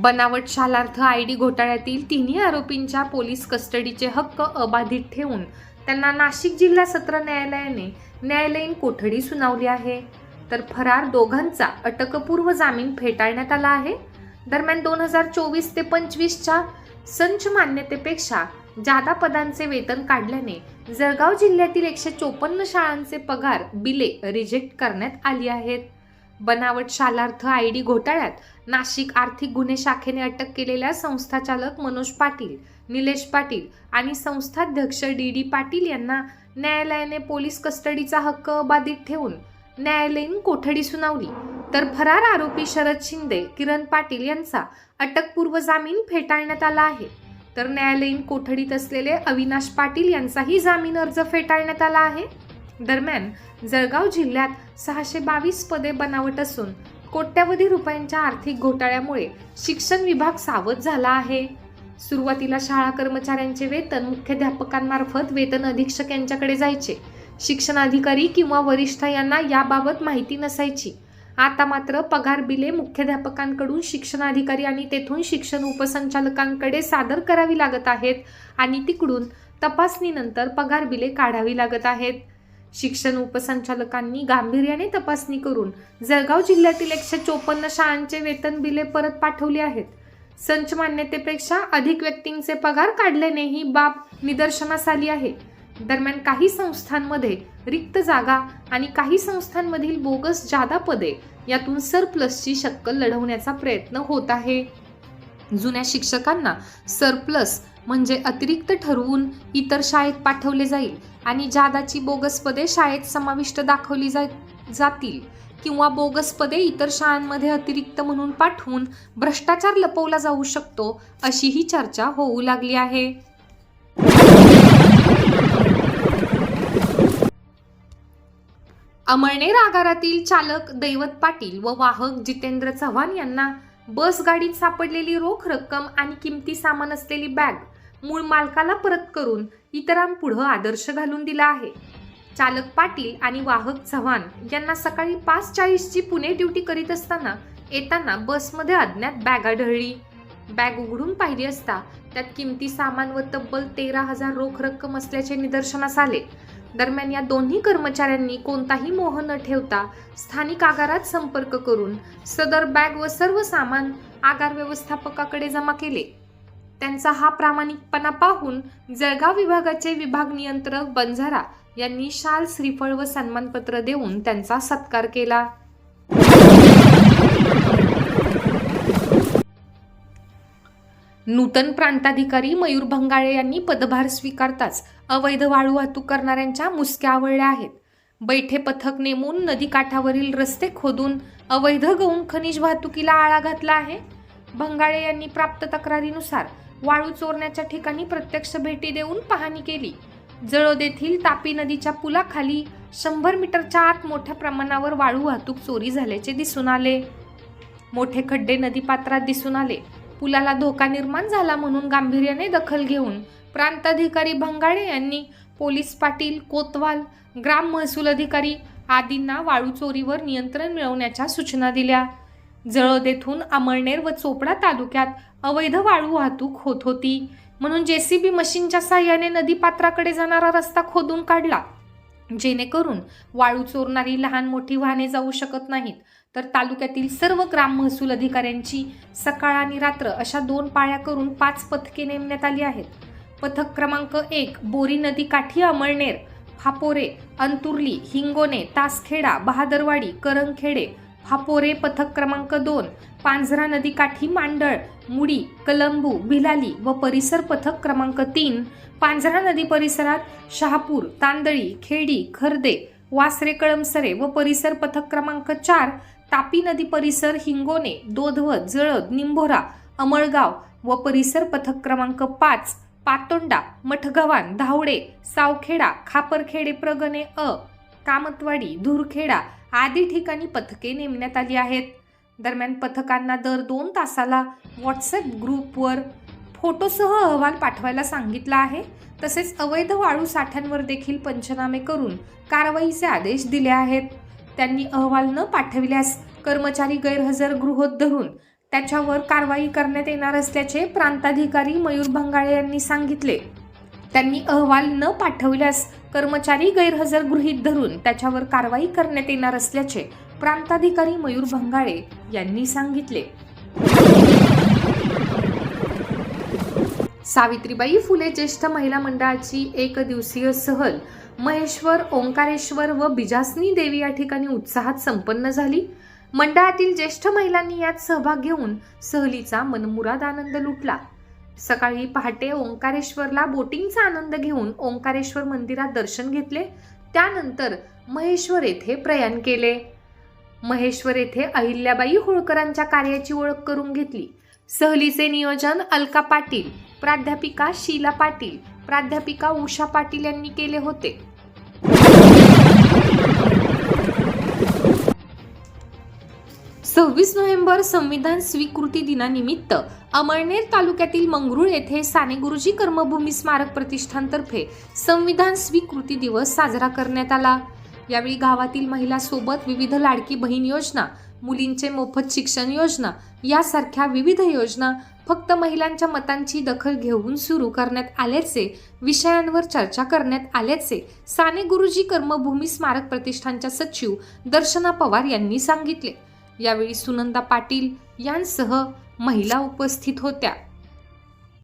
बनावट Shalarth I D घोटाळ्यातील तिन्ही आरोपींच्या पोलीस कस्टडीचे हक्क अबाधित ठेवून त्यांना नाशिक जिल्हा सत्र न्यायालयाने न्यायालयीन कोठडी सुनावली आहे. तर फरार दोघांचा अटकपूर्व जामीन फेटाळण्यात आला आहे. दरम्यान दोन हजार चोवीस ते पंचवीसच्या संच मान्यतेपेक्षा जादा पदांचे वेतन काढल्याने जळगाव जिल्ह्यातील एकशे चोपन्न शाळांचे पगार बिले रिजेक्ट करण्यात आली आहेत. बनावट शालार्थ आय डी घोटाळ्यात नाशिक आर्थिक गुन्हे शाखेने अटक केलेल्या संस्थाचालक मनोज पाटील निलेश पाटील आणि संस्थाध्यक्ष डी डी पाटील यांना न्यायालयाने पोलीस कस्टडीचा हक्क अबाधित ठेवून न्यायालयीन कोठडी सुनावली. तर फरार आरोपी शरद शिंदे किरण पाटील यांचा अटकपूर्व जामीन फेटाळण्यात आला आहे. तर न्यायालयीन कोठडीत असलेले अविनाश पाटील यांचाही जामीन अर्ज फेटाळण्यात आला आहे. दरम्यान जळगाव जिल्ह्यात सहाशे बावीस पदे बनावट असून कोट्यवधी रुपयांच्या आर्थिक घोटाळ्यामुळे शिक्षण विभाग सावध झाला आहे. सुरुवातीला शाळा कर्मचाऱ्यांचे वेतन मुख्याध्यापकांमार्फत वेतन अधीक्षक यांच्याकडे जायचे. शिक्षणाधिकारी किंवा वरिष्ठ यांना याबाबत माहिती नसायची. आता मात्र पगार बिले मुख्याध्यापकांकडून शिक्षण अधिकारी आणि तेथून शिक्षण उपसंचालकांकडे सादर करावी लागत आहेत आणि तिकडून तपासणीनंतर पगार बिले काढावी लागत आहेत. शिक्षण उपसंचालकांनी गांभीर्याने तपासणी करून जळगाव जिल्ह्यातील एकशे चोपन्न शाळांचे वेतन बिले परत पाठवली आहेत. संच मान्यतेपेक्षा अधिक व्यक्तींचे पगार काढल्याने ही बाब निदर्शनास आली आहे. दरम्यान काही संस्थांमध्ये रिक्त जागा आणि काही संस्थांमधील बोगस जादा पदे यातून सरप्लसची शक्कल लढवण्याचा प्रयत्न होत आहे. जुन्या शिक्षकांना सरप्लस म्हणजे अतिरिक्त ठरवून इतर शाळेत पाठवले जाईल आणि जादाची बोगस पदे शाळेत समाविष्ट दाखवली जा जातील किंवा बोगस पदे इतर शाळांमध्ये अतिरिक्त म्हणून पाठवून भ्रष्टाचार लपवला जाऊ शकतो अशी ही चर्चा होऊ लागली आहे. अमळनेर आगारातील चालक दैवत पाटील व वाहक जितेंद्र चव्हाण यांना बस गाडीत सापडलेली रोख रक्कम आणि किमती सामान असलेली बॅग मूळ मालकाला परत करून इतरांपुढं आदर्श घालून दिला आहे. चालक पाटील आणि वाहक चव्हाण यांना सकाळी पाच चाळीसची पुणे ड्युटी करीत असताना येताना बसमध्ये अज्ञात बॅग आढळली. बॅग उघडून पाहिली असता त्यात किमती सामान व तब्बल तेरा हजार रोख रक्कम असल्याचे निदर्शनास आले. दरम्यान या दोन्ही कर्मचाऱ्यांनी कोणताही मोह न ठेवता स्थानिक आगारात संपर्क करून सदर बॅग व सर्व सामान आगार व्यवस्थापकाकडे जमा केले. त्यांचा हा प्रामाणिकपणा पाहून जळगाव विभागाचे विभाग नियंत्रक बंजारा यांनी शाल श्रीफळ व सन्मानपत्र देऊन त्यांचा सत्कार केला. नूतन प्रांताधिकारी मयूर भंगाळे यांनी पदभार स्वीकारताच अवैध वाळू वाहतूक करणाऱ्यांच्या मुसक्या आवळल्या आहेत. बैठे पथक नेमून नदीकाठावरील रस्ते खोदून अवैध गहू खनिज वाहतुकीला आळा घातला आहे. भंगाळे यांनी प्राप्त तक्रारीनुसार वाळू चोरण्याच्या ठिकाणी प्रत्यक्ष भेटी देऊन पाहणी केली. जळोद येथील तापी नदीच्या पुलाखाली शंभर मीटरच्या आत मोठ्या प्रमाणावर वाळू वाहतूक चोरी झाल्याचे दिसून आले. मोठे खड्डे नदीपात्रात दिसून आले. पुलाला धोका निर्माण झाला म्हणून गांभीर्याने दखल घेऊन प्रांताधिकारी भंगाळे यांनी पोलीस पाटील कोतवाल ग्राम महसूल अधिकारी आदींना वाळू चोरीवर नियंत्रण मिळवण्याच्या सूचना दिल्या. जळद येथून अमळनेर व चोपडा तालुक्यात अवैध वाळू वाहतूक होत होती. म्हणून जेसीबी मशीनच्या साह्याने नदीपात्राकडे जाणारा रस्ता खोदून काढला. जेणेकरून वाळू चोरणारी लहान मोठी वाहने जाऊ शकत नाहीत. तर तालुक्यातील सर्व ग्राम महसूल अधिकाऱ्यांची सकाळ आणि रात्र अशा दोन पाळ्या करून पाच पथके नेमण्यात आली आहेत. पथक क्रमांक एक बोरी नदी काठी अमळनेर फापोरे अंतुर्ली हिंगोने तासखेडा बहादरवाडी करंगखेडे फापोरे पथक क्रमांक दोन पांझरा नदी काठी मांडळ मुडी कलंबू भिलाली व परिसर पथक क्रमांक तीन पांझरा नदी परिसरात शहापूर तांदळी खेडी खर्दे वासरे कळमसरे व परिसर पथक क्रमांक चार तापी नदी परिसर हिंगोने दोधवत जळद निंभोरा अमळगाव व परिसर पथक क्रमांक पाच पातोंडा मठगव्हाण धावडे सावखेडा खापरखेडे प्रगणे अ कामतवाडी धुरखेडा आदी ठिकाणी पथके नेमण्यात आली आहेत. दरम्यान पथकांना दर दोन तासाला व्हॉट्सअप ग्रुपवर फोटोसह अहवाल पाठवायला सांगितला आहे. तसेच अवैध वाळू साठ्यांवर देखील पंचनामे करून कारवाईचे आदेश दिले आहेत. त्यांनी अहवाल न पाठविल्यास कर्मचारी गैरहजर गृहोत धरून त्याच्यावर कारवाई करण्यात येणार असल्याचे प्रांताधिकारी मयूर भंगाळे यांनी सांगितले. त्यांनी अहवाल न पाठवल्यास कर्मचारी गैरहजर गृहीत धरून त्याच्यावर कारवाई करण्यात येणार असल्याचे प्रांताधिकारी मयूर भंगाळे यांनी सांगितले. सावित्रीबाई फुले ज्येष्ठ महिला मंडळाची एक दिवसीय सहल महेश्वर ओंकारेश्वर व बिजासनी देवी या ठिकाणी उत्साहात संपन्न झाली. मंडळातील ज्येष्ठ महिलांनी यात सहभाग घेऊन सहलीचा मनमुराद आनंद लुटला. सकाळी पहाटे ओंकारेश्वरला बोटिंगचा आनंद घेऊन ओंकारेश्वर मंदिरात दर्शन घेतले. त्यानंतर महेश्वर येथे प्रयाण केले. महेश्वर येथे अहिल्याबाई होळकरांच्या कार्याची ओळख करून घेतली. सहलीचे नियोजन अलका पाटील प्राध्यापिका शीला पाटील प्राध्यापिका उषा पाटील यांनी केले होते. सव्वीस नोव्हेंबर संविधान स्वीकृती दिनानिमित्त अमळनेर तालुक्यातील मंगरुळ येथे साने गुरुजी कर्मभूमी स्मारक प्रतिष्ठानतर्फे संविधान स्वीकृती दिवस साजरा करण्यात आला. यावेळी गावातील महिलासोबत विविध लाडकी बहीण योजना मुलींचे मोफत शिक्षण योजना यासारख्या विविध योजना फक्त महिलांच्या मतांची दखल घेऊन सुरू करण्यात आल्याचे विषयांवर चर्चा करण्यात आल्याचे साने गुरुजी कर्मभूमी स्मारक प्रतिष्ठानच्या सचिव दर्शना पवार यांनी सांगितले. यावेळी सुनंदा पाटील यांसह महिला उपस्थित होत्या.